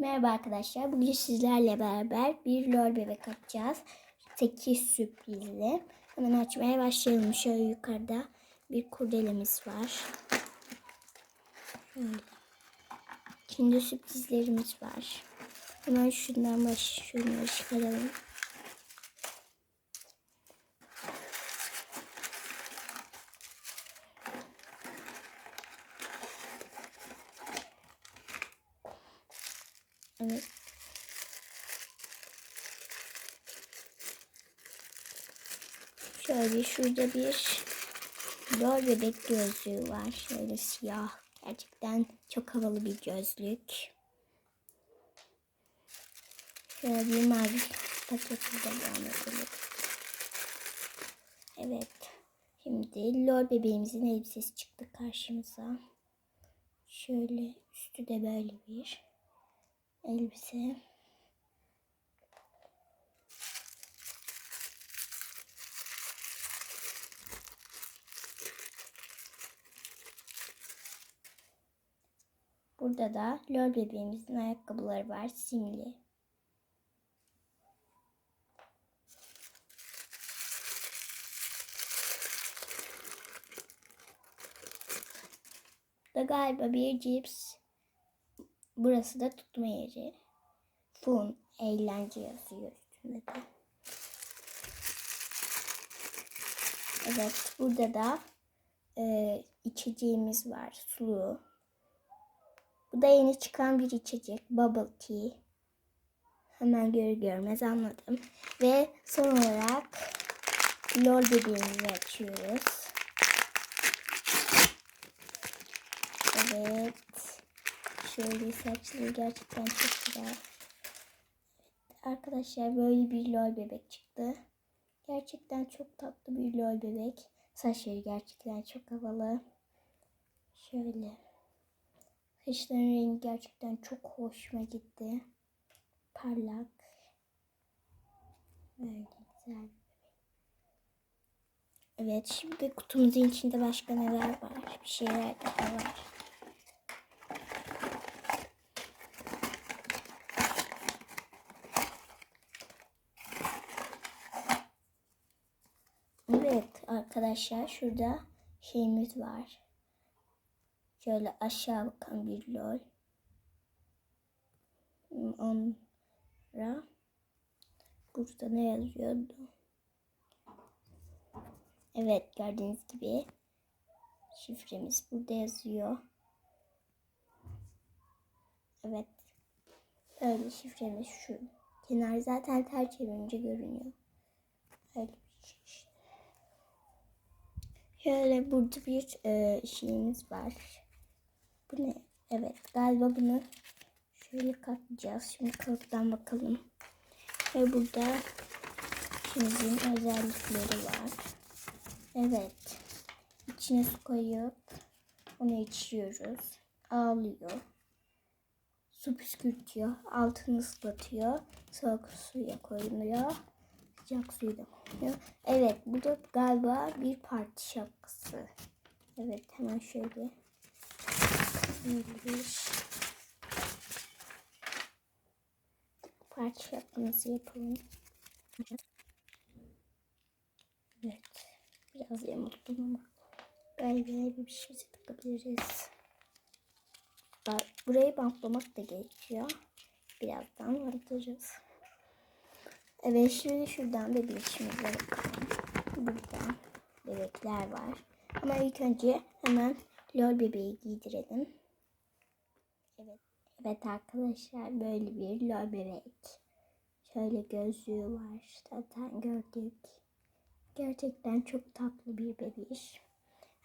Merhaba arkadaşlar. Bugün sizlerle beraber bir lol bebek açacağız. 8 sürprizli. Hemen açmaya başlayalım. Şöyle yukarıda bir kurdelemiz var. Şöyle. İçinde sürprizlerimiz var. Hemen şundan baş, şunları çıkaralım. Evet. Şöyle şurada bir lol bebek gözlüğü var. Şöyle siyah. Gerçekten çok havalı bir gözlük. Şöyle bir mavi paketi de edelim. Evet. Şimdi lol bebeğimizin elbisesi çıktı karşımıza. Şöyle üstü de böyle bir elbise. Burada da lol bebeğimizin ayakkabıları var. Simli. Da galiba bir cips. Burası da tutma yeri. Fun, eğlence yazıyor üstünde de. Evet, burada da e, içeceğimiz var, sulu. Bu da yeni çıkan bir içecek, bubble tea. Hemen görür görmez anladım. Ve son olarak lol bebeğimizi açıyoruz. Evet. Şöyle saçları gerçekten çok güzel. Evet, arkadaşlar böyle bir lol bebek çıktı. Gerçekten çok tatlı bir lol bebek. Saçları gerçekten çok havalı. Şöyle. Saçların rengi gerçekten çok hoşuma gitti. Parlak. Böyle güzel. Evet şimdi kutumuzun içinde başka neler var? Bir şeyler daha var. Evet arkadaşlar şurada şeyimiz var. Şöyle aşağı bakan bir lol. Sonra burada ne yazıyordu? Evet gördüğünüz gibi şifremiz burada yazıyor. Evet. Böyle şifremiz şu. Kenar zaten çevirince görünüyor. Öyle bir şey işte. Şöyle burada bir e, şeyimiz var. Bu ne? Evet galiba bunu şöyle katlayacağız. Şimdi kalıptan bakalım. Ve burada şimdinin özellikleri var. Evet. İçine su koyup onu içiyoruz. Ağlıyor. Su püskürtüyor. Altını ıslatıyor. Soğuk suya koyuluyor. Sıcak suyu da koyuyor. Evet bu da galiba bir parti şapkası. Evet hemen şöyle. Parti şapkamızı yapalım. Evet. Biraz yamulttum ama böyle bir şey takabiliriz. Burayı bantlamak da gerekiyor. Birazdan bantlayacağız. Evet şimdi şuradan bebeğimize bakalım. Burada bebekler var. Ama ilk önce hemen lol bebeği giydirelim. Evet. Evet arkadaşlar böyle bir lol bebek. Şöyle gözlüğü var. Zaten gördük. Gerçekten çok tatlı bir bebiş.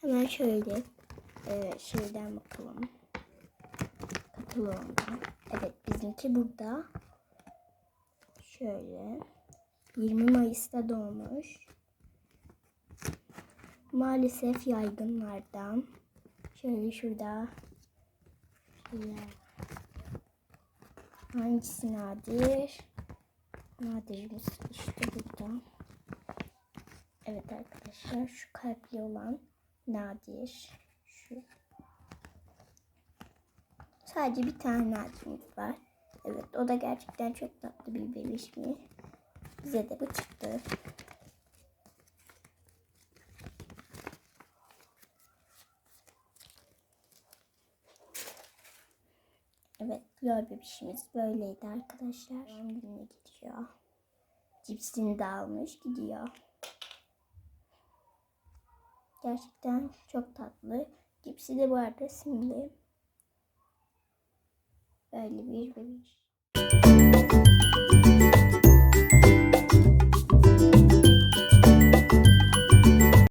Hemen şöyle e, şeyden bakalım. Kataloğundan. Evet bizimki burada. Şöyle. 20 Mayıs'ta doğmuş. Maalesef yaygınlardan. Şöyle şurada. Şöyle. Hangisi nadir? Nadirimiz işte burada. Evet arkadaşlar şu kalpli olan nadir. Şu. Sadece bir tane nadirimiz var. Evet. o da gerçekten çok tatlı bir mi? Bize de bu çıktı. Evet, lol bebişimiz böyleydi arkadaşlar. Doğum gününe gidiyor. Cipsini de almış gidiyor. Gerçekten çok tatlı. Cipsi de bu arada simli. Böyle bir bebiş.